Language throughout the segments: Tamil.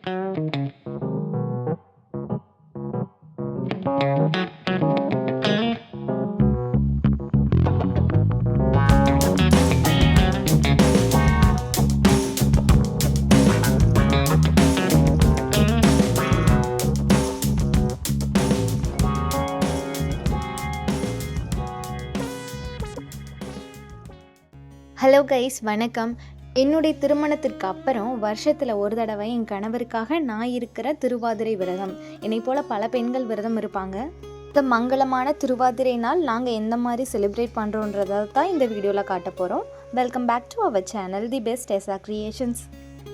ஹலோ கைஸ் வணக்கம். என்னுடைய திருமணத்திற்கு அப்புறம் வருஷத்தில் ஒரு தடவை என் கணவருக்காக நான் இருக்கிற திருவாதிரை விரதம். என்னை போல் பல பெண்கள் விரதம் இருப்பாங்க. இந்த மங்களமான திருவாதிரை நாள் நாங்கள் எந்த மாதிரி செலிப்ரேட் பண்ணுறோன்றதை தான் இந்த வீடியோவில் காட்ட போகிறோம் welcome back to our channel the best S A creations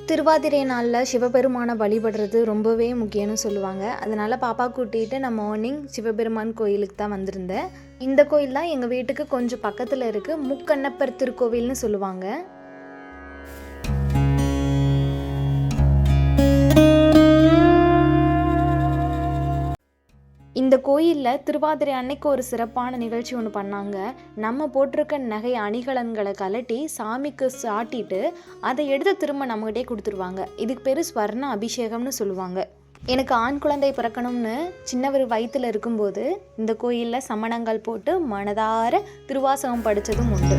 Thiruvathirai நாளில் சிவபெருமானை வழிபடுறது ரொம்பவே முக்கியம்னு சொல்லுவாங்க. அதனால் பாப்பா கூட்டிகிட்டு நான் மார்னிங் சிவபெருமான் கோயிலுக்கு தான் வந்திருந்தேன். இந்த கோயில் தான் எங்கள் வீட்டுக்கு கொஞ்சம் பக்கத்தில் இருக்குது முக்கண்ணப்பர் திருக்கோவில்னு சொல்லுவாங்க. இந்த கோயிலில் திருவாதிரை அன்னைக்கு ஒரு சிறப்பான நிகழ்ச்சி ஒன்று பண்ணாங்க. நம்ம போட்டிருக்க நகை அணிகலன்களை கலட்டி சாமிக்கு சாட்டிட்டு அதை எடுத்து திரும்ப நம்மகிட்டே கொடுத்துருவாங்க. இதுக்கு பேர் ஸ்வர்ண அபிஷேகம்னு சொல்லுவாங்க. எனக்கு ஆண் குழந்தை பிறக்கணும்னு சின்னவர் வயிற்றில் இருக்கும்போது இந்த கோயிலில் சமணங்கள் போட்டு மனதார திருவாசகம் படித்ததும் உண்டு.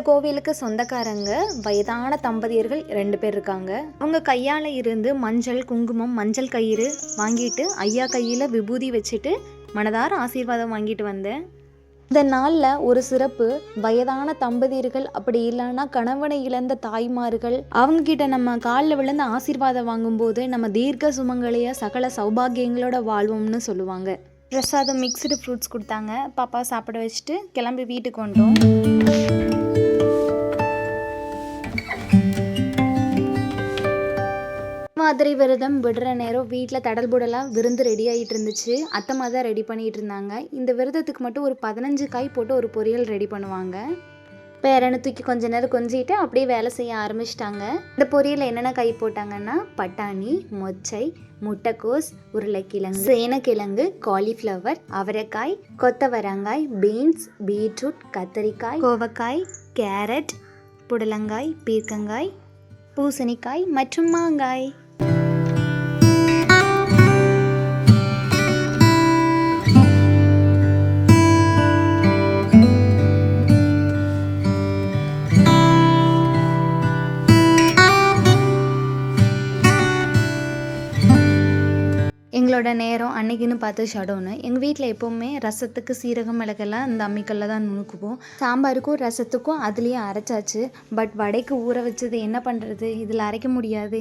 இந்த கோவிலுக்கு சொந்தக்காரங்க வயதான தம்பதியர்கள் ரெண்டு பேர் இருக்காங்க. அவங்க கையால் இருந்து மஞ்சள் குங்குமம் மஞ்சள் கயிறு வாங்கிட்டு ஐயா கையில் விபூதி வச்சுட்டு மனதார ஆசீர்வாதம் வாங்கிட்டு வந்தேன். இந்த நாளில் ஒரு சிறப்பு வயதான தம்பதியர்கள் அப்படி இல்லைன்னா கணவனை இழந்த தாய்மார்கள் அவங்க கிட்ட நம்ம காலில் விழுந்து ஆசீர்வாதம் வாங்கும்போது நம்ம தீர்க்க சுமங்கலிய சகல சௌபாகியங்களோட வாழ்வோம்னு சொல்லுவாங்க. பிரசாதம் மிக்ஸ்டு ஃப்ரூட்ஸ் கொடுத்தாங்க. பாப்பா சாப்பிட வச்சுட்டு கிளம்பி வீட்டுக்கு வந்தோம். மாதிரி விரதம் விடுற நேரம் வீட்டில் தடல் புடலாக விருந்து ரெடி ஆகிட்டு இருந்துச்சு. அத்தம்மா தான் ரெடி பண்ணிகிட்டு இருந்தாங்க. இந்த விரதத்துக்கு மட்டும் ஒரு பதினஞ்சு காய் போட்டு ஒரு பொரியல் ரெடி பண்ணுவாங்க. பேரனை தூக்கி கொஞ்ச நேரம் கொஞ்சிட்டு அப்படியே வேலை செய்ய ஆரம்பிச்சிட்டாங்க. இந்த பொரியல் என்னென்ன காய் போட்டாங்கன்னா பட்டாணி மொச்சை முட்டைக்கோஸ் உருளைக்கிழங்கு சேனக்கிழங்கு காலிஃப்ளவர் அவரைக்காய் கொத்தவரங்காய் பீன்ஸ் பீட்ரூட் கத்தரிக்காய் கோவக்காய் கேரட் புடலங்காய் பீர்க்கங்காய் பூசணிக்காய் மற்றும் மாங்காய். எங்களோட நேரம் அன்னைக்குன்னு பார்த்து ஷடோன்னு. எங்கள் வீட்டில் எப்போவுமே ரசத்துக்கு சீரகம் மிளகெல்லாம் இந்த அம்மிக்கல்ல தான் நுணுக்குவோம். சாம்பாருக்கும் ரசத்துக்கும் அதுலேயே அரைச்சாச்சு. பட் வடைக்கு ஊற வச்சது என்ன பண்ணுறது இதில் அரைக்க முடியாது.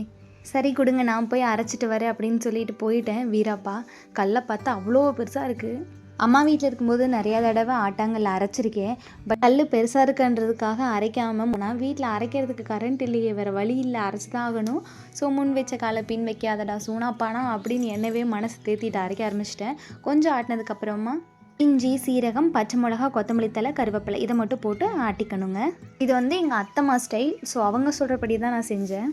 சரி கொடுங்க நான் போய் அரைச்சிட்டு வரேன் அப்படின்னு சொல்லிட்டு போயிட்டேன் வீராப்பா. கல்லை பார்த்தா அவ்வளோ பெருசாக இருக்குது அம்மா வீட்டில் இருக்கும்போது நிறையா தடவை ஆட்டாங்கல்ல அரைச்சிருக்கேன். பட் கல் பெருசாக இருக்குன்றதுக்காக அரைக்காமல் நான் வீட்டில் அரைக்கிறதுக்கு கரண்ட் இல்லையே வேறு வழி இல்லை அரைச்சி தான் ஆகணும். ஸோ முன் வச்ச காலை பின் வைக்காதடா சூனாப்பானா அப்படின்னு என்னவே மனசு தேத்திட்டு அரைக்க ஆரம்பிச்சிட்டேன். கொஞ்சம் ஆட்டினதுக்கப்புறமா இஞ்சி சீரகம் பச்சை மிளகா கொத்தமல்லி தலை கருவேப்பிலை இதை மட்டும் போட்டு ஆட்டிக்கணுங்க. இது வந்து எங்கள் அத்தம்மா ஸ்டைல் ஸோ அவங்க சொல்கிறபடி தான் நான் செஞ்சேன்.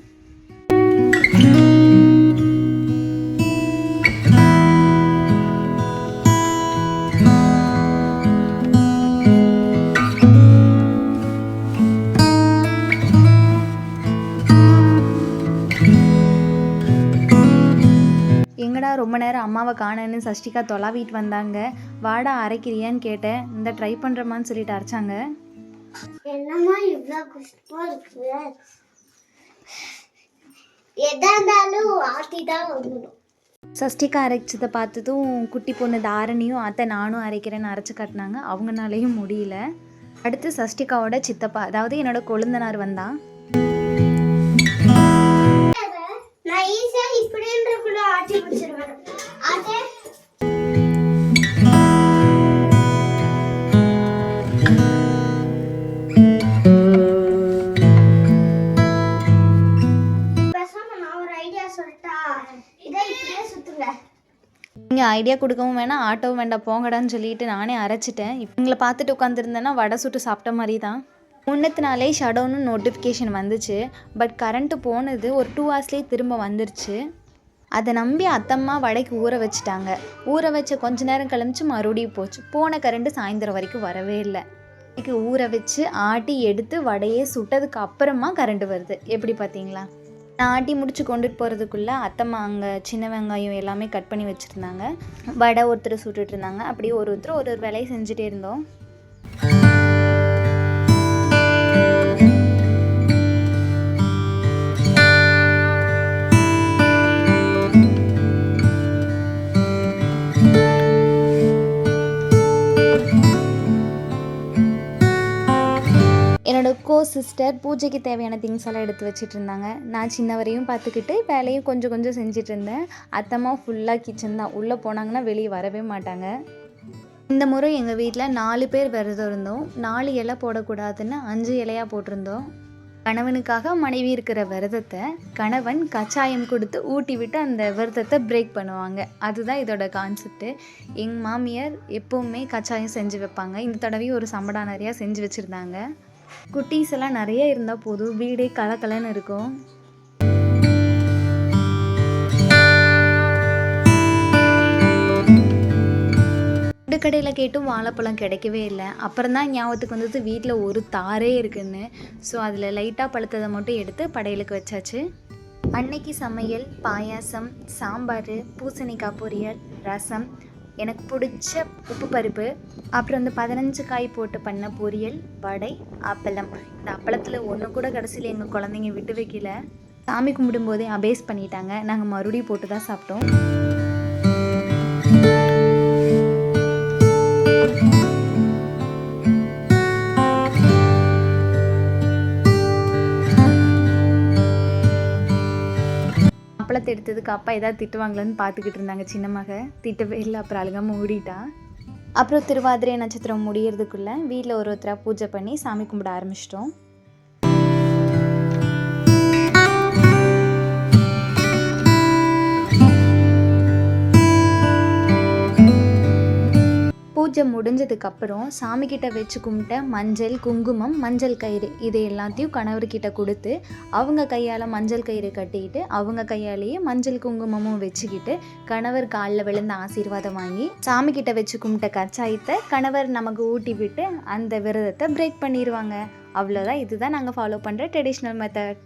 ரொம்ப நேரம் அம்மாவை காணன்னு சஷ்டிகா தொலாவிட்டு வந்தாங்க. வாடா அரைக்கிறியான்னு கேட்டேன். இந்த ட்ரை பண்ணுறமான்னு சொல்லிட்டு அரைச்சாங்க. என்னம்மா இவ்வளோ கஷ்டமா இருக்கு? எதா இருந்தாலும் ஆட்டி தான் வந்துடும் சஷ்டிகா அரைச்சதை பார்த்ததும் குட்டி பொண்ணு தாரணியும் அத்தை நானும் அரைக்கிறேன்னு அரைச்சி காட்டினாங்க. அவங்கனாலேயும் முடியல. அடுத்து சஷ்டிகாவோட சித்தப்பா அதாவது என்னோட கொழுந்தனார் வந்தான். நான் இப்படின்றக்குள்ள ஆட்டி பிடிச்சிருவேன் அதே நீங்கள் ஐடியா கொடுக்கவும் வேணாம் ஆட்டோவும் வேண்டாம் போங்கடான்னு சொல்லிட்டு நானே அரைச்சிட்டேன். இவங்களை பார்த்துட்டு உட்காந்துருந்தேன்னா வடை சுட்டு சாப்பிட்ட மாதிரி தான் முன்னத்து நாளே ஷடவுன்னு நோட்டிஃபிகேஷன் வந்துச்சு. பட் கரண்ட்டு போனது ஒரு டூ ஹவர்ஸ்லேயே திரும்ப வந்துருச்சு. அதை நம்பி அத்தம்மா வடைக்கு ஊற வச்சுட்டாங்க. ஊற வச்ச கொஞ்ச நேரம் கழிச்சு மறுபடியும் போச்சு. போன கரண்ட் சாயந்தரம் வரைக்கும் வரவே இல்லை. வடைக்கு ஊற வச்சு ஆட்டி எடுத்து வடையே சுட்டதுக்கு அப்புறமா கரண்ட் வருது. எப்படி பார்த்தீங்களா? நான் ஆட்டி முடிச்சு கொண்டுட்டு போகிறதுக்குள்ளே அத்தம்மா அங்கே சின்ன வெங்காயம் எல்லாமே கட் பண்ணி வச்சுருந்தாங்க. வடை ஒருத்தர் சுட்டுட்டு இருந்தாங்க. அப்படியே ஒரு ஒருத்தர் ஒரு ஒரு வேலையை செஞ்சுட்டே இருந்தோம். சிஸ்டர் பூஜைக்கு தேவையான திங்ஸ் எல்லாம் எடுத்து வச்சுட்டு இருந்தாங்க நான் சின்னவரையும் பார்த்துக்கிட்டு வேலையும் கொஞ்சம் கொஞ்சம் செஞ்சுட்டு இருந்தேன் அத்தம்மா ஃபுல்லாக கிச்சன் தான். உள்ளே போனாங்கன்னா வெளியே வரவே மாட்டாங்க. இந்த முறை எங்கள் வீட்டில் நாலு பேர் விரதம் இருந்தோம். நாலு இலை போடக்கூடாதுன்னு அஞ்சு இலையாக போட்டிருந்தோம். கணவனுக்காக மனைவி இருக்கிற விரதத்தை கணவன் கச்சாயம் கொடுத்து ஊட்டி விட்டு அந்த விரதத்தை பிரேக் பண்ணுவாங்க. அதுதான் இதோட கான்செப்ட்டு எங்கள் மாமியார் எப்போவுமே கச்சாயம் செஞ்சு வைப்பாங்க. இந்த தடவையும் ஒரு சம்படா நிறையா செஞ்சு வச்சுருந்தாங்க. குட்டீஸ் எல்லாம் நிறைய இருந்தால் போதும். வீடே கலக்கலன்னு இருக்கும். கடையில் கேட்டும் வாழைப்பழம் கிடைக்கவே இல்லை. அப்புறம் தான் ஞாபகத்துக்கு வந்தது வீட்டில் ஒரு தாரே இருக்குன்னு. ஸோ அதில் லைட்டாக பழுத்ததை மட்டும் எடுத்து படையலுக்கு வச்சாச்சு. அன்னைக்கு சமையல் பாயாசம் சாம்பார் பூசணிக்காய் பொரியல் ரசம் எனக்கு பிடிச்ச உப்பு பருப்பு அப்புறம் வந்து பதினஞ்சு காய் போட்டு பண்ண பொரியல் வடை அப்பளம். இந்த அப்பளத்தில் ஒன்று கூட கடைசியில் எங்கள் குழந்தைங்க விட்டு வைக்கல. சாமி கும்பிடும்போதே அபேஸ் பண்ணிட்டாங்க. நாங்கள் மறுபடியும் போட்டு தான் சாப்பிட்டோம். வந்ததுக்கு அப்பா ஏதாவது திட்டுவாங்களான்னு பார்த்துக்கிட்டு இருந்தாங்க சின்ன மக. திட்டவே இல்லை அப்புறம் அழுகாம ஓடிட்டா அப்புறம் திருவாதிரை நட்சத்திரம் முடியறதுக்குள்ளே வீட்டில் ஒரு ஒருத்தராக பூஜை பண்ணி சாமி கும்பிட ஆரம்பிச்சிட்டோம். பூஜை முடிஞ்சதுக்கப்புறம் சாமிக்கிட்ட வச்சு கும்பிட்ட மஞ்சள் குங்குமம் மஞ்சள் கயிறு இது எல்லாத்தையும் கணவர்கிட்ட கொடுத்து அவங்க கையால் மஞ்சள் கயிறு கட்டிக்கிட்டு அவங்க கையாலேயே மஞ்சள் குங்குமமும் வச்சுக்கிட்டு கணவர் காலில் விழுந்த ஆசீர்வாதம் வாங்கி சாமிக்கிட்ட வச்சு கும்பிட்ட கச்சாயத்தை கணவர் நமக்கு ஊட்டி விட்டு அந்த விரதத்தை பிரேக் பண்ணிடுவாங்க அவ்வளோதான் இதுதான் நாங்கள் ஃபாலோ பண்ணுற ட்ரெடிஷ்னல் மெத்தட்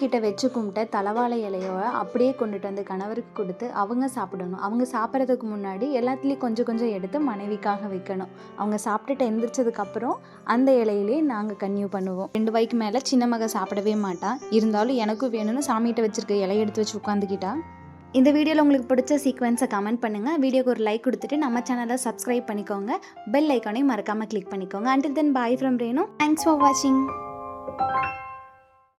கிட்ட வச்சு கும்பிட்ட தலவாழை இலையோட அப்படியே கொண்டுட்டு வந்து கணவருக்கு கொடுத்து அவங்க சாப்பிடணும். அவங்க சாப்பிட்றதுக்கு முன்னாடி எல்லாத்துலேயும் கொஞ்சம் கொஞ்சம் எடுத்து மனைவிக்காக வைக்கணும். அவங்க சாப்பிட்டுட்டு எந்திரிச்சதுக்கப்புறம் அந்த இலையிலே நாங்கள் கன்யூ பண்ணுவோம். ரெண்டு வயக்கு மேலே சின்ன மக சாப்பிடவே மாட்டா. இருந்தாலும் எனக்கும் வேணும்னு சாமிகிட்ட வச்சுருக்க இலையை எடுத்து வச்சு உட்காந்துக்கிட்டா இந்த வீடியோவில் உங்களுக்கு பிடிச்ச சீக்வன்ஸை கமெண்ட் பண்ணுங்கள் வீடியோக்கு ஒரு லைக் கொடுத்துட்டு நம்ம சேனலை சப்ஸ்கிரைப் பண்ணிக்கோங்க. பெல் ஐக்கானையும் மறக்காமல் கிளிக் பண்ணிக்கோங்க. Until then bye from Renu thanks for வாட்சிங்